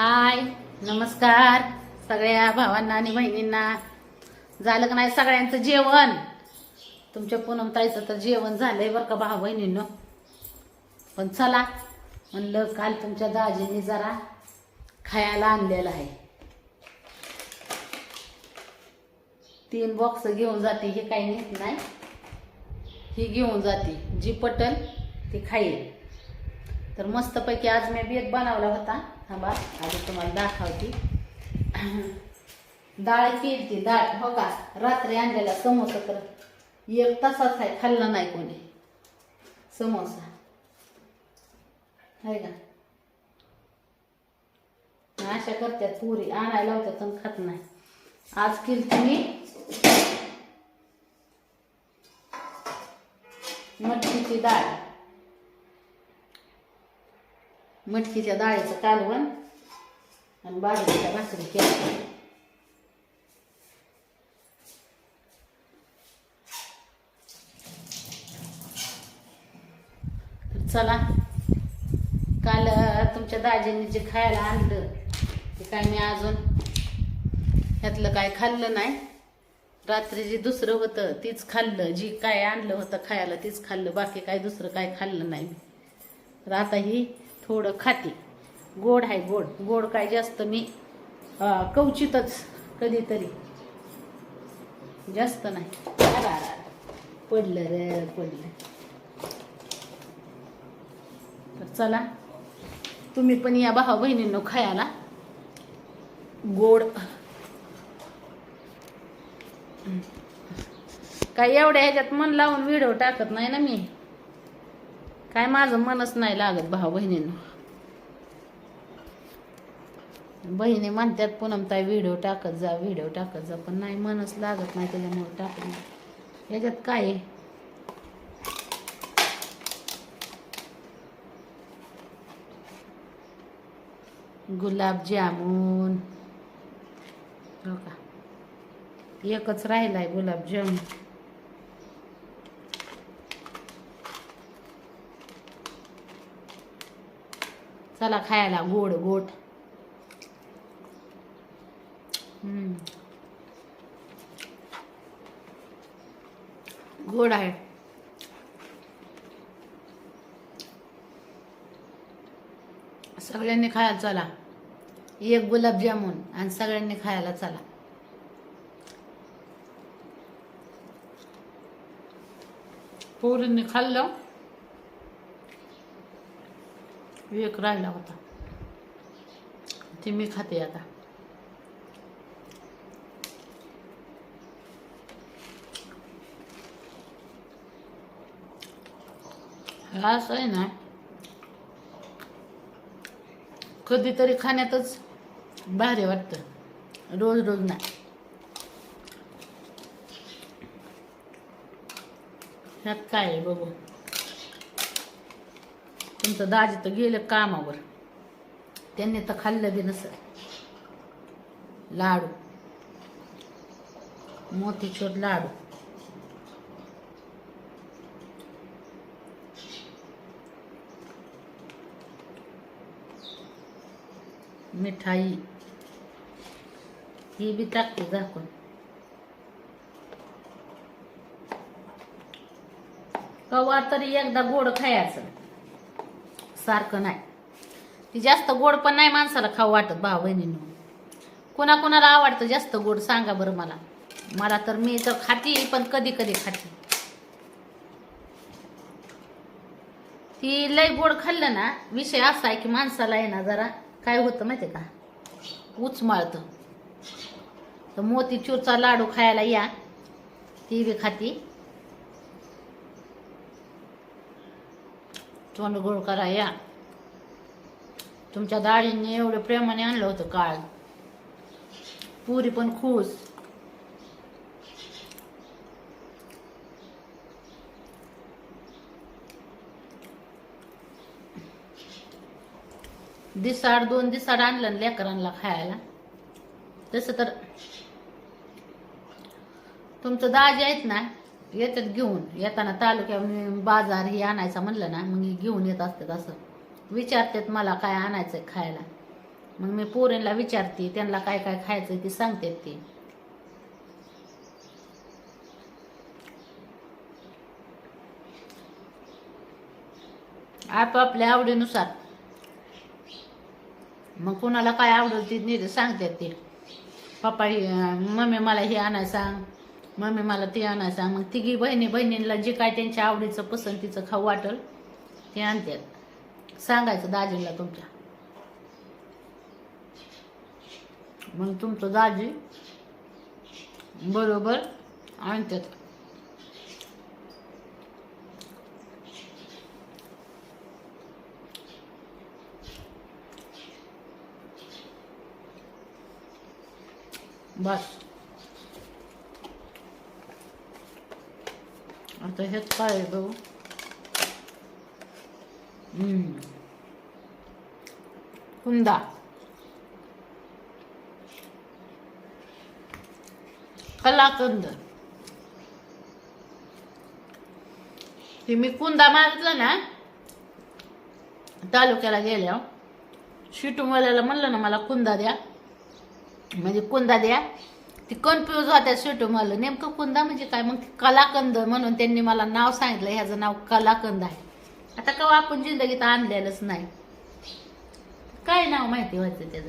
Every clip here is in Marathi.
हाय नमस्कार सगळ्या भावांना आणि बहिणींना झालं का नाही सगळ्यांचं जेवण? तुमच्या पूनमताईचं तर जेवण झालंय बरं का भाऊ बहिणींनो पण चला म्हणलं काल तुमच्या दाजीने जरा खायला आणलेलं आहे. तीन बॉक्स घेऊन जाते हे काही नेत नाही. ही घेऊन जाते जी पटल ती खाईल. तर मस्तपैकी आज मी बेत बनवला होता. थांबा आधी तुम्हाला दाखवती. डाळ केली डाळ हो का? रात्री आणलेला समोसा तर एक तासाच आहे खाल्ला नाही कोणी. समोसा. आहे का? अशा करतात पुरी आणायला होत्या पण खात नाही. आज केली तुम्ही मटकीची डाळ. मटकीच्या डाळीचं कालवण आणि बाजरीच्या भाकरी केल्या. चला काल तुमच्या दाजींनी जे खायला आणलं ते काय मी अजून ह्यातलं काय खाल्लं नाही. रात्री जे दुसरं होतं तीच खाल्लं. जी काय आणलं होतं खायला तीच खाल्लं. बाकी काय दुसरं काय खाल्लं नाही तर आता ही थोडं खाते. गोड आहे गोड. गोड काय जास्त मी कवचितच कधीतरी. जास्त नाही. पडलं रे पडलं. तर चला तुम्ही पण या भावा बहिणींनो खायला. गोड. काय एवढ्या ह्याच्यात मन लावून व्हिडिओ टाकत नाही ना मी. काय माझं मनच नाही लागत भाऊ बहिणीनं. बहिणी म्हणतात पुनमताई व्हिडिओ टाकत जा व्हिडिओ टाकत जा. पण नाही मनच लागत नाही त्याच्यामुळे टाकत नाही काय आहे? गुलाबजामुन हो का? एकच राहिलाय गुलाबजामुन चला खायला गोड गोड हम्म. गोड आहे. सगळ्यांनी खायला चला. एक गुलाबजामुन आणि सगळ्यांनी खायला चला. पोरींनी खाल्लं? एक राहिला होता. ते मी खाते आता. असं आहे ना कधीतरी खाण्यातच भारी वाटतं. रोज रोज नाही. ह्यात काय आहे बघू. तुमचं दाजी तर गेलं कामावर. त्यांनी तर खाल्लं बी नसेल. लाडू. मोतीचूर लाडू. मिठाई. ही बी टाकते दाखवून कवा तरी एकदा गोड खायचं. सारखं नाही. ती जास्त गोड पण नाही माणसाला खाऊ वाटत भाऊ बहिणीनं. कोणाकोणाला आवडतं जास्त गोड सांगा बरं मला. मला तर मी तर खाती पण कधी कधी खाते. ती लय गोड खाल्लं ना विषय असा आहे की माणसाला आहे ना जरा काय होतं माहिती का? उचमाळतं. तर मोतीचूरचा लाडू खायला या ती बी खाती. तोंड गोड करा या तुमच्या दाढींनी एवढं प्रेमाने आणलं होतं काळ पुरी पण खुश. दिसाड दोन दिसाड आणलं ना लेकरांना खायला. तसं तर तुमचं दाजी आहेत ना येतात घेऊन. येताना तालुक्या बाजार हे आणायचा म्हणलं ना मग घेऊन येत असतात असं. विचारतात मला काय आणायचंय खायला. मग मी पोरींना विचारते त्यांना काय काय खायचं ते सांगतात ते. आपापल्या आवडीनुसार. मग कोणाला काय आवडत ते सांगतात ते. पप्पा मम्मी मला हे आणाय सांग. मम्मी मला ते आणायचं सांग मग तिघी बहिणी बहिणींना जे काय त्यांच्या आवडीचं पसंतीचं खाऊ वाटल ते आणतात सांगायचं दाजीला तुमच्या. मग तुमचं दाजी बरोबर आणतात बस. आता हेच काय आहे बघू कुंदा कलाकंद ते मी कुंदा मागितलं ना तालुक्याला गेल्या शिटूमवाल्याला म्हणलं ना मला कुंदा द्या म्हणजे कुंदा द्या ती कन्फ्युज होत्या शिटूमवाला नेमकं कुंदा म्हणजे काय? मग ती कलाकंद म्हणून त्यांनी मला नाव सांगितलं ह्याचं नाव कलाकंद आहे. आता कवा आपण जिंदगीत आणलेलंच नाही. काय नाव माहिती व्हायचं त्याचं?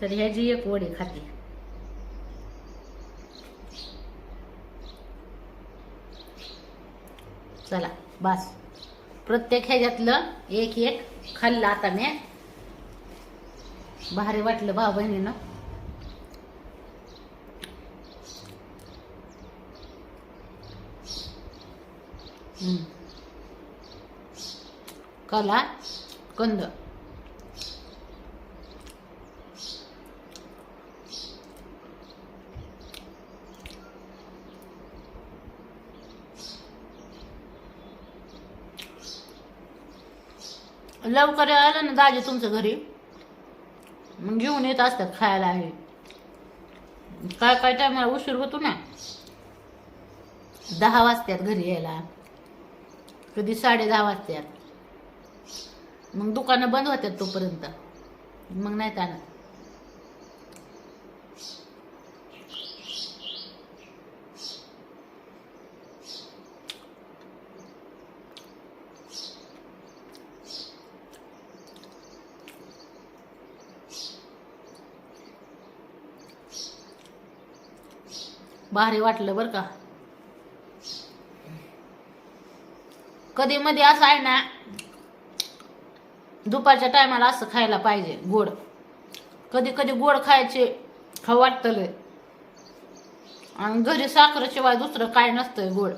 तर ह्याची एक वडी खाते. चला बस. प्रत्येक ह्याच्यातलं एक एक खाल्लं आता मी. भारी वाटलं भाऊ बहिणीनं. कला कंद. लवकर आलं ना दाजी तुमच्या घरी. मग घेऊन येत असतात खायला आहे काय काय टायमाला उशीर होतो ना. दहा वाजत्यात घरी यायला. कधी साडे दहा वाजत्यात मग दुकानं बंद होत्यात तोपर्यंत. मग नाही त्यानं भारी वाटलं बरं का. कधी मध्ये असं आहे ना दुपारच्या टायमाला असं खायला पाहिजे गोड. कधी कधी गोड खायचे खाऊ वाटतं आणि घरी साखरेशिवाय दुसरं काय नसतंय गोड.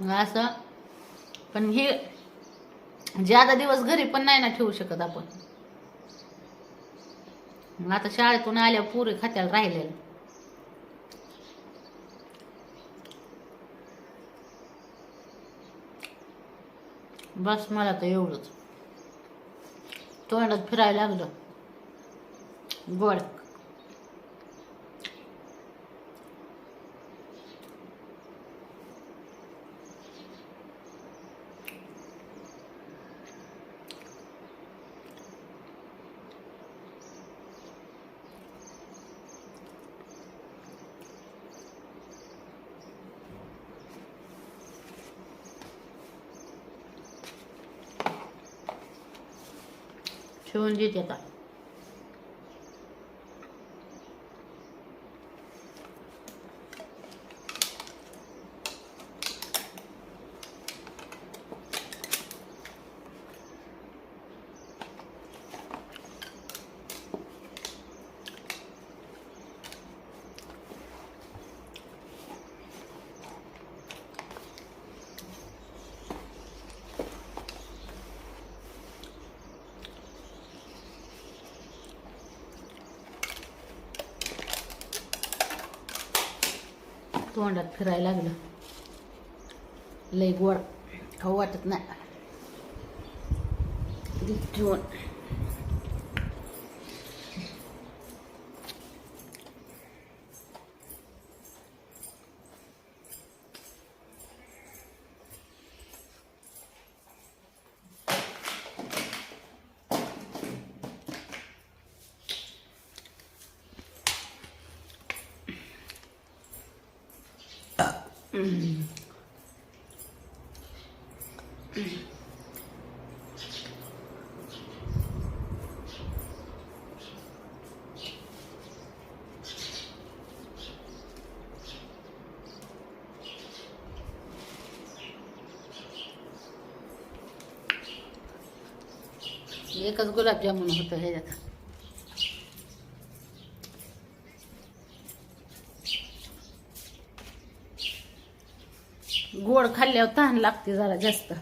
मग असं पण हे ज्यादा दिवस घरी पण नाही ना ठेवू शकत आपण. मग आता शाळेतून आल्या पुरे खात्याला राहिलेलं. बस मला तर एवढंच. तोंडात फिरायला लागलं. गोड ठेवून देते तोंडात फिरायला लागलं. लय गोड. खाऊ वाटत नाही. ठेवून. एकच गुलाबजामुन होतं ह्याच्यात गोड खाल्ल्यावर तहान लागते जरा जास्त.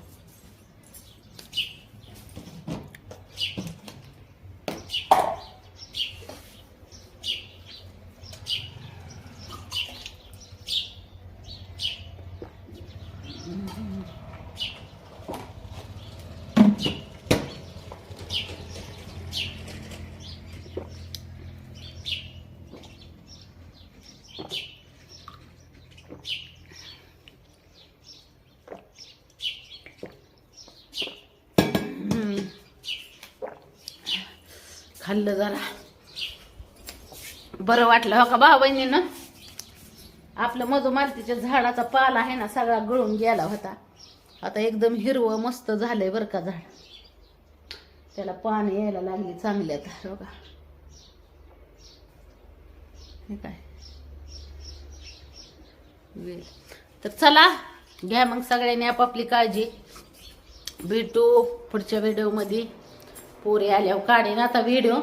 खाल्लं जरा. बरं वाटलं हो का भाऊ बहिणीनं? आपलं मधुमालतीच्या झाडाचा पाला आहे ना सगळा गळून गेला होता. आता एकदम हिरवं मस्त झालंय बरं का झाड. त्याला पाणी यायला लागली चांगली आता हो का? हे काय? वेल. तर चला घ्या मग सगळ्यांनी आपापली काळजी. भेटू पुढच्या व्हिडिओमध्ये पोरी आल्यावर काढीन आता व्हिडिओ